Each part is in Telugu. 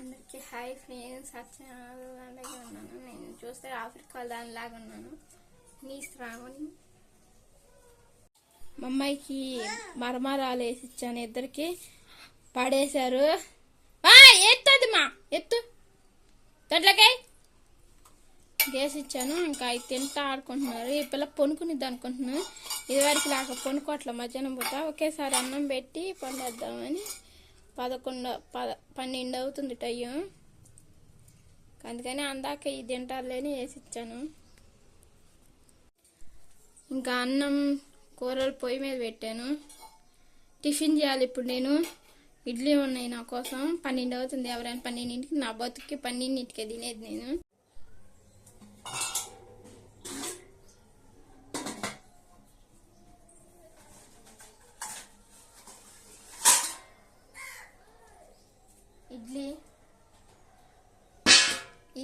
అందరికీ హాయ్ ఫ్రెండ్స్ అలాగే ఉన్నాను. నేను చూస్తే ఆఫ్రికా దానిలాగా ఉన్నాను. నీ శ్రావణి. మా అమ్మాయికి మరమరాలు వేసి ఇచ్చాను ఇద్దరికి పడేశారు. ఆ, ఎత్తది మా ఎత్తు. దాంట్లోకి వేసి ఇచ్చాను ఇంకా అవి తింటా ఆడుకుంటున్నారు. ఈ పిల్ల పొనుకునిద్ది అనుకుంటున్నాను. ఇదివరకు లాగా పొనుకోట్ల మధ్యాహ్నం పూట. ఒకేసారి అన్నం పెట్టి పండేద్దామని పదకొండు పద పన్నెండు అవుతుంది టైం అందుకని అందాక ఇది తింటారులేని వేసి ఇచ్చాను ఇంకా అన్నం కూరలు పొయ్యి మీద పెట్టాను. టిఫిన్ చేయాలి ఇప్పుడు నేను. ఇడ్లీ ఉన్నాయి నా కోసం. పన్నెండు అవుతుంది. ఎవరైనా పన్నెండింటికి నా బతుక్కి పన్నెండింటికే తినేది నేను ఇడ్లీ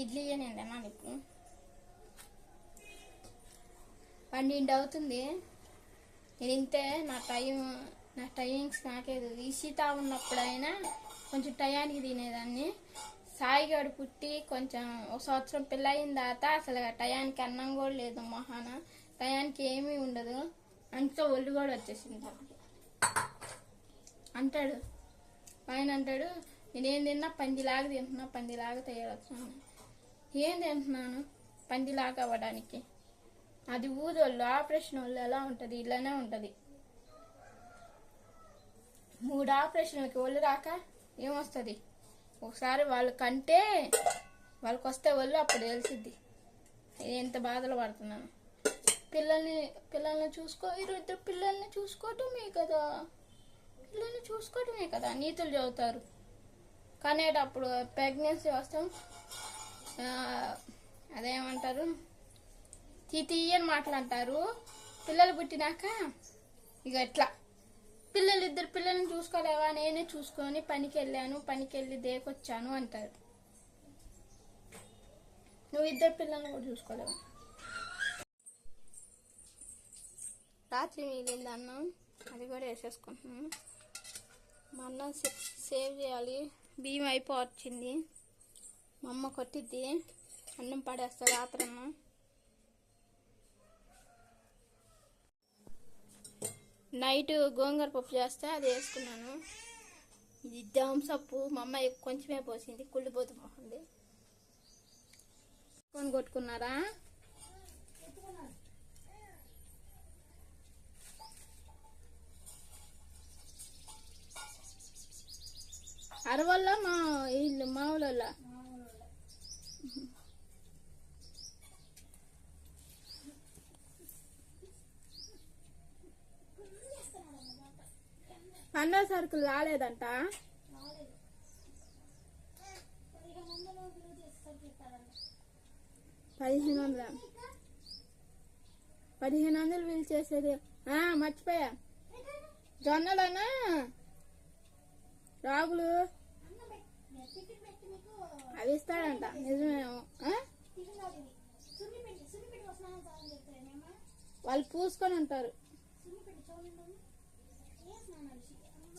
ఇడ్లీ నేను తిన్నాను నీకు పన్నెండు అవుతుంది. నేను ఇంతే నా టైం నా టైమింగ్స్ నాకేది ఈషిత ఉన్నప్పుడైనా కొంచెం టయానికి తినేదాన్ని. సాయిగాడు పుట్టి కొంచెం ఒక సంవత్సరం పిల్ల అయిన తర్వాత అసలు టయానికి అన్నం కూడా లేదు మహాన. టయానికి ఏమీ ఉండదు. అంత ఒళ్ళు కూడా వచ్చేసింది. అంటాడు. ఆయన అంటాడు నేనేం తిన్నా పందిలాగా తింటున్నా పందిలాగా తయారవుతున్నాను. ఏం తింటున్నాను పందిలాగా అవ్వడానికి. అది ఊరోళ్ళు ఆపరేషన్ వాళ్ళు ఎలా ఉంటుంది? ఇలానే ఉంటుంది. మూడు ఆపరేషన్లకి ఒళ్ళు రాక ఏమొస్తుంది? ఒకసారి వాళ్ళు కంటే వాళ్ళకి వస్తే ఒళ్ళు అప్పుడు తెలిసిద్ది. ఎంత బాధలు పడుతున్నాను. పిల్లల్ని పిల్లల్ని చూసుకో ఇద్దరు పిల్లల్ని చూసుకోవటమే కదా. పిల్లల్ని చూసుకోవటమే కదా. నీతులు చదువుతారు. కనేటప్పుడు ప్రెగ్నెన్సీ వస్తాం అదేమంటారు? తీయని మాటలు అంటారు పిల్లలు పుట్టినాక ఇక ఎట్లా పిల్లలు ఇద్దరు పిల్లల్ని చూసుకోలేవా? నేనే చూసుకొని పనికి వెళ్ళాను పనికి వెళ్ళి దేకొచ్చాను అంటారు. నువ్వు ఇద్దరు పిల్లల్ని కూడా చూసుకోలేవు? రాత్రి మిగిలింది అన్నం. అది కూడా వేసేసుకుంటున్నాను. మా అన్నం సేవ్ చేయాలి. బియ్యం అయిపోవచ్చింది. మా అమ్మ కొట్టిద్ది. అన్నం పడేస్తా రాత్రి నైట్ గోంగూర పప్పు చేస్తే అది వేసుకున్నాను. ఇది దమ్సప్పు మా అమ్మ కొంచెమే పోసింది. కుళ్ళిపోతు పోతుంది. కొని కొట్టుకున్నారా? అరవల్ల మా ఇల్లు మా అన్న సరుకులు రాలేదంట? పదిహేను వందల. పదిహేను వందలు వీలు చేసేది. ఆ, మర్చిపోయా. జొన్నలనా రాగులు? అవి ఇస్తాడంట. నిజమేమో. వాళ్ళు పూసుకొని ఉంటారు.